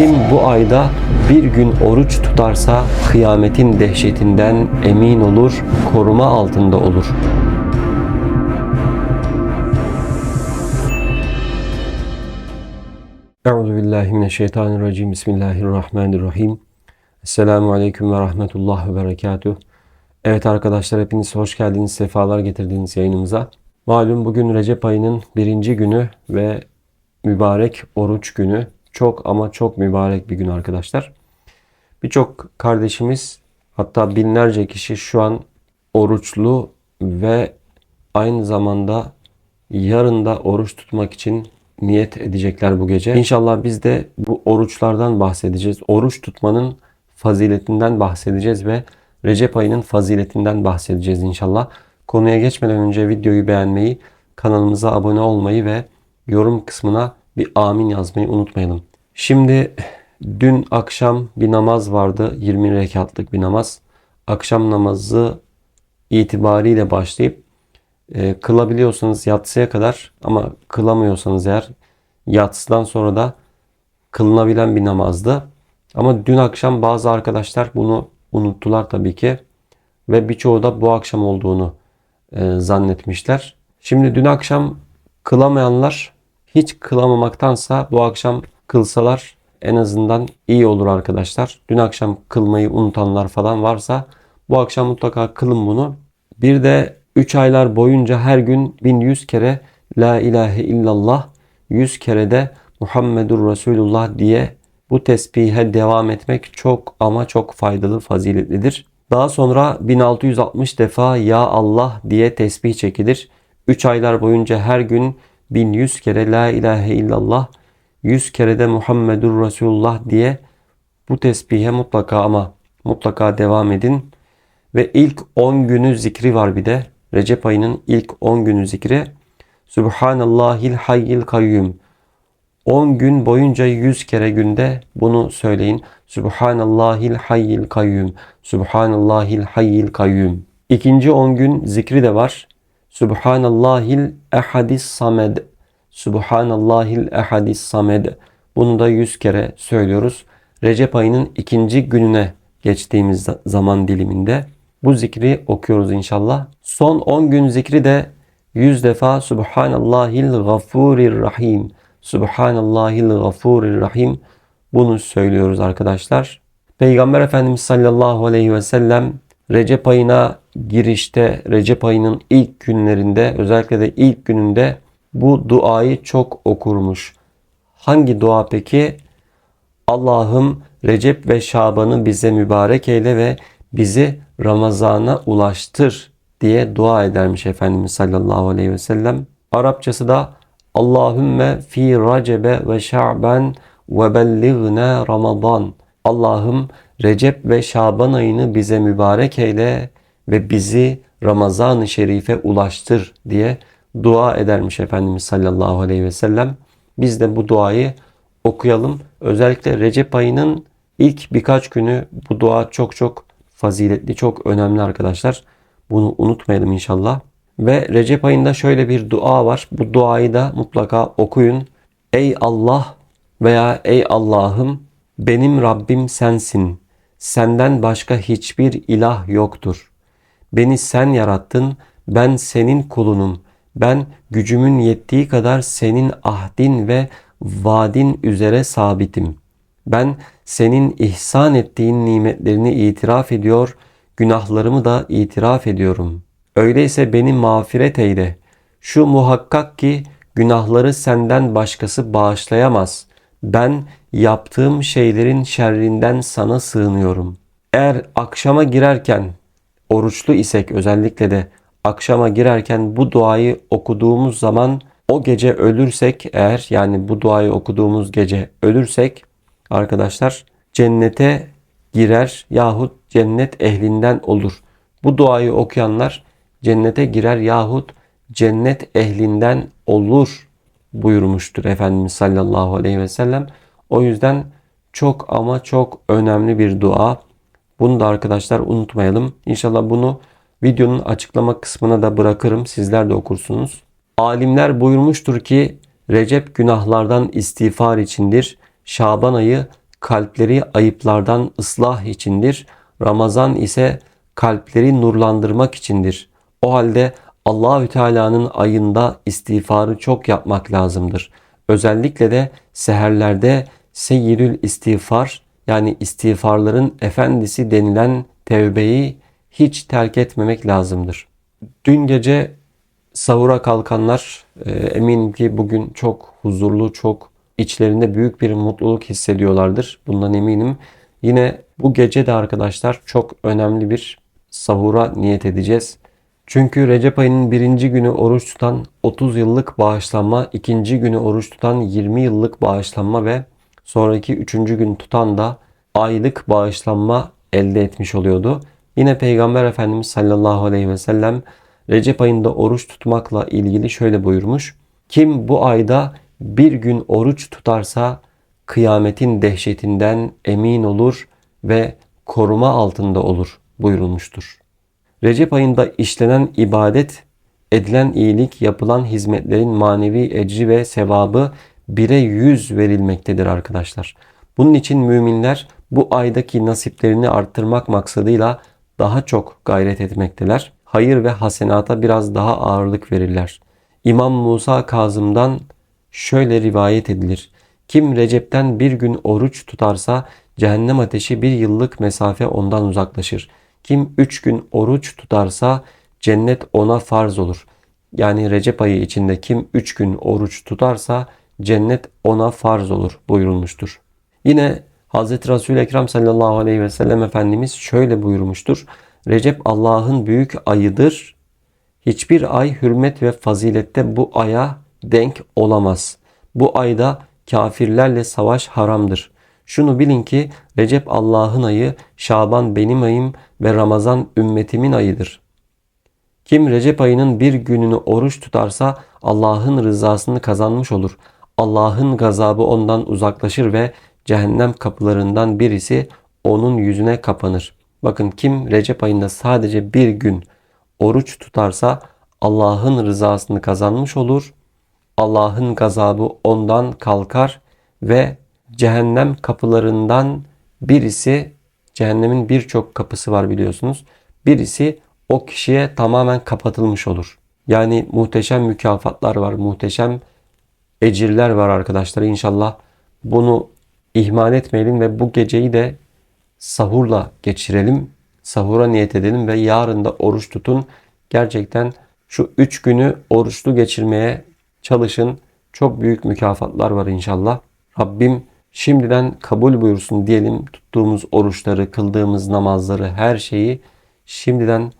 Kim bu ayda bir gün oruç tutarsa kıyametin dehşetinden emin olur, koruma altında olur. Euzu billahi mineşşeytanirracim. Bismillahirrahmanirrahim. Esselamu aleyküm ve rahmetullah ve berekatuh. Evet arkadaşlar hepiniz hoş geldiniz, sefalar getirdiniz yayınımıza. Malum bugün Recep ayının birinci günü ve mübarek oruç günü. Çok ama çok mübarek bir gün arkadaşlar. Birçok kardeşimiz hatta binlerce kişi şu an oruçlu ve aynı zamanda yarın da oruç tutmak için niyet edecekler bu gece. İnşallah biz de bu oruçlardan bahsedeceğiz. Oruç tutmanın faziletinden bahsedeceğiz ve Recep ayının faziletinden bahsedeceğiz inşallah. Konuya geçmeden önce videoyu beğenmeyi, kanalımıza abone olmayı ve yorum kısmına bir amin yazmayı unutmayalım. Şimdi dün akşam bir namaz vardı. 20 rekatlık bir namaz. Akşam namazı itibariyle başlayıp e, kılabiliyorsanız yatsıya kadar ama kılamıyorsanız eğer yatsıdan sonra da kılınabilen bir namazdı. Ama dün akşam bazı arkadaşlar bunu unuttular tabii ki ve birçoğu da bu akşam olduğunu e, zannetmişler. Şimdi dün akşam kılamayanlar hiç kılamamaktansa bu akşam kılsalar en azından iyi olur arkadaşlar. Dün akşam kılmayı unutanlar falan varsa bu akşam mutlaka kılın bunu. Bir de 3 aylar boyunca her gün 1100 kere La ilahe illallah 100 kere de Muhammedur Resulullah diye bu tesbihe devam etmek çok ama çok faydalı, faziletlidir. Daha sonra 1660 defa Ya Allah diye tesbih çekilir. 3 aylar boyunca her gün 1100 kere La ilahe illallah 100 kere de Muhammedur Resulullah diye bu tesbihe mutlaka ama mutlaka devam edin. Ve ilk 10 günü zikri var bir de. Recep ayının ilk 10 günü zikri. Subhanallahil hayyil kayyum. 10 gün boyunca 100 kere günde bunu söyleyin. Subhanallahil hayyil kayyum. Subhanallahil hayyil kayyum. İkinci 10 gün zikri de var. Subhanallahil ehadis samed. Subhanallahil ehadis samed. Bunu da 100 kere söylüyoruz. Recep ayının ikinci gününe geçtiğimiz zaman diliminde bu zikri okuyoruz inşallah. Son 10 gün zikri de 100 defa Subhanallahil gafurir rahim. Subhanallahil gafurir rahim. Bunu söylüyoruz arkadaşlar. Peygamber Efendimiz sallallahu aleyhi ve sellem Recep ayına girişte, Recep ayının ilk günlerinde, özellikle de ilk gününde bu duayı çok okurmuş. Hangi dua peki? Allah'ım Recep ve Şaban'ı bize mübarek eyle ve bizi Ramazan'a ulaştır diye dua edermiş Efendimiz sallallahu aleyhi ve sellem. Arapçası da Allahümme fi Recebe ve Şa'ben ve bellighna Ramazan. Allah'ım Recep ve Şaban ayını bize mübarek eyle ve bizi Ramazan-ı Şerif'e ulaştır diye dua edermiş Efendimiz sallallahu aleyhi ve sellem. Biz de bu duayı okuyalım. Özellikle Recep ayının ilk birkaç günü bu dua çok çok faziletli, çok önemli arkadaşlar. Bunu unutmayalım inşallah. Ve Recep ayında şöyle bir dua var. Bu duayı da mutlaka okuyun. Ey Allah veya ey Allah'ım benim Rabbim sensin. Senden başka hiçbir ilah yoktur. Beni sen yarattın. Ben senin kulunum. Ben gücümün yettiği kadar senin ahdin ve vaadin üzere sabitim. Ben senin ihsan ettiğin nimetlerini itiraf ediyor, günahlarımı da itiraf ediyorum. Öyleyse beni mağfiret eyle. Şu muhakkak ki günahları senden başkası bağışlayamaz. Ben yaptığım şeylerin şerrinden sana sığınıyorum. Eğer akşama girerken oruçlu isek özellikle de akşama girerken bu duayı okuduğumuz zaman o gece ölürsek eğer yani bu duayı okuduğumuz gece ölürsek arkadaşlar cennete girer yahut cennet ehlinden olur. Bu duayı okuyanlar cennete girer yahut cennet ehlinden olur buyurmuştur Efendimiz sallallahu aleyhi ve sellem. O yüzden çok ama çok önemli bir dua. Bunu da arkadaşlar unutmayalım. İnşallah bunu videonun açıklama kısmına da bırakırım. Sizler de okursunuz. Alimler buyurmuştur ki Recep günahlardan istiğfar içindir. Şaban ayı kalpleri ayıplardan ıslah içindir. Ramazan ise kalpleri nurlandırmak içindir. O halde Allahü Teala'nın ayında istiğfarı çok yapmak lazımdır. Özellikle de seherlerde seyyidül istiğfar yani istiğfarların efendisi denilen tevbeyi hiç terk etmemek lazımdır. Dün gece sahura kalkanlar e, eminim ki bugün çok huzurlu, çok içlerinde büyük bir mutluluk hissediyorlardır. Bundan eminim. Yine bu gece de arkadaşlar çok önemli bir sahura niyet edeceğiz. Çünkü Recep ayının birinci günü oruç tutan 30 yıllık bağışlanma, ikinci günü oruç tutan 20 yıllık bağışlanma ve sonraki üçüncü gün tutan da aylık bağışlanma elde etmiş oluyordu. Yine Peygamber Efendimiz sallallahu aleyhi ve sellem Recep ayında oruç tutmakla ilgili şöyle buyurmuş. Kim bu ayda bir gün oruç tutarsa kıyametin dehşetinden emin olur ve koruma altında olur buyurulmuştur. Recep ayında işlenen ibadet, edilen iyilik, yapılan hizmetlerin manevi ecri ve sevabı bire yüz verilmektedir arkadaşlar. Bunun için müminler bu aydaki nasiplerini arttırmak maksadıyla daha çok gayret etmekteler. Hayır ve hasenata biraz daha ağırlık verirler. İmam Musa Kazım'dan şöyle rivayet edilir. Kim Recep'ten bir gün oruç tutarsa cehennem ateşi bir yıllık mesafe ondan uzaklaşır. Kim üç gün oruç tutarsa cennet ona farz olur. Yani Recep ayı içinde kim üç gün oruç tutarsa cennet ona farz olur buyurulmuştur. Yine Hz. Resul-i Ekrem sallallahu aleyhi ve sellem Efendimiz şöyle buyurmuştur. Recep Allah'ın büyük ayıdır. Hiçbir ay hürmet ve fazilette bu aya denk olamaz. Bu ayda kafirlerle savaş haramdır. Şunu bilin ki Recep Allah'ın ayı, Şaban benim ayım ve Ramazan ümmetimin ayıdır. Kim Recep ayının bir gününü oruç tutarsa Allah'ın rızasını kazanmış olur. Allah'ın gazabı ondan uzaklaşır ve cehennem kapılarından birisi onun yüzüne kapanır. Bakın kim Recep ayında sadece bir gün oruç tutarsa Allah'ın rızasını kazanmış olur. Allah'ın gazabı ondan kalkar ve cehennem kapılarından birisi cehennemin birçok kapısı var biliyorsunuz. Birisi o kişiye tamamen kapatılmış olur. Yani muhteşem mükafatlar var, muhteşem ecirler var arkadaşlar. İnşallah bunu ihmal etmeyelim ve bu geceyi de sahurla geçirelim. Sahura niyet edelim ve yarın da oruç tutun. Gerçekten şu üç günü oruçlu geçirmeye çalışın. Çok büyük mükafatlar var inşallah. Rabbim şimdiden kabul buyursun diyelim. Tuttuğumuz oruçları, kıldığımız namazları, her şeyi şimdiden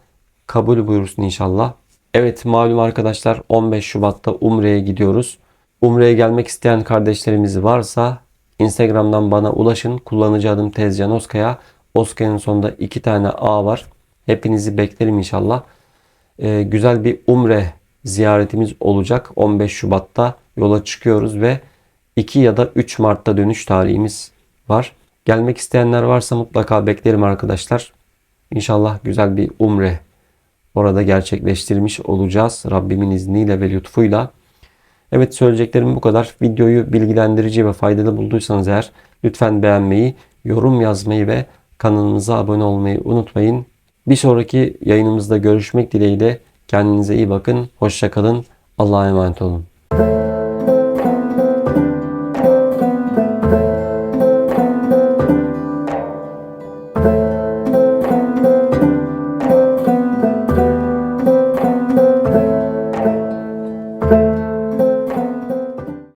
kabul buyursun inşallah. Evet malum arkadaşlar 15 Şubat'ta Umre'ye gidiyoruz. Umre'ye gelmek isteyen kardeşlerimiz varsa Instagram'dan bana ulaşın. Kullanıcı adım Tezcan Oskaya. Oskaya'nın sonunda iki tane A var. Hepinizi beklerim inşallah. Ee, güzel bir Umre ziyaretimiz olacak. 15 Şubat'ta yola çıkıyoruz ve 2 ya da 3 Mart'ta dönüş tarihimiz var. Gelmek isteyenler varsa mutlaka beklerim arkadaşlar. İnşallah güzel bir umre orada gerçekleştirmiş olacağız. Rabbimin izniyle ve lütfuyla. Evet söyleyeceklerim bu kadar. Videoyu bilgilendirici ve faydalı bulduysanız eğer lütfen beğenmeyi, yorum yazmayı ve kanalımıza abone olmayı unutmayın. Bir sonraki yayınımızda görüşmek dileğiyle kendinize iyi bakın. Hoşçakalın. Allah'a emanet olun.